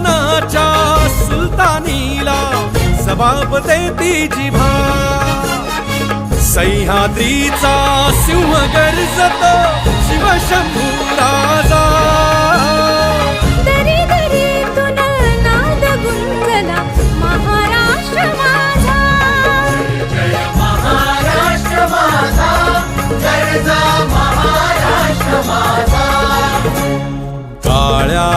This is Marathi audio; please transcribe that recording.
हिंदुस्थानाच्या सुलतानीला जबाब देती जिभा. सह्याद्रीचा सिंह गर्जत शिवशंभू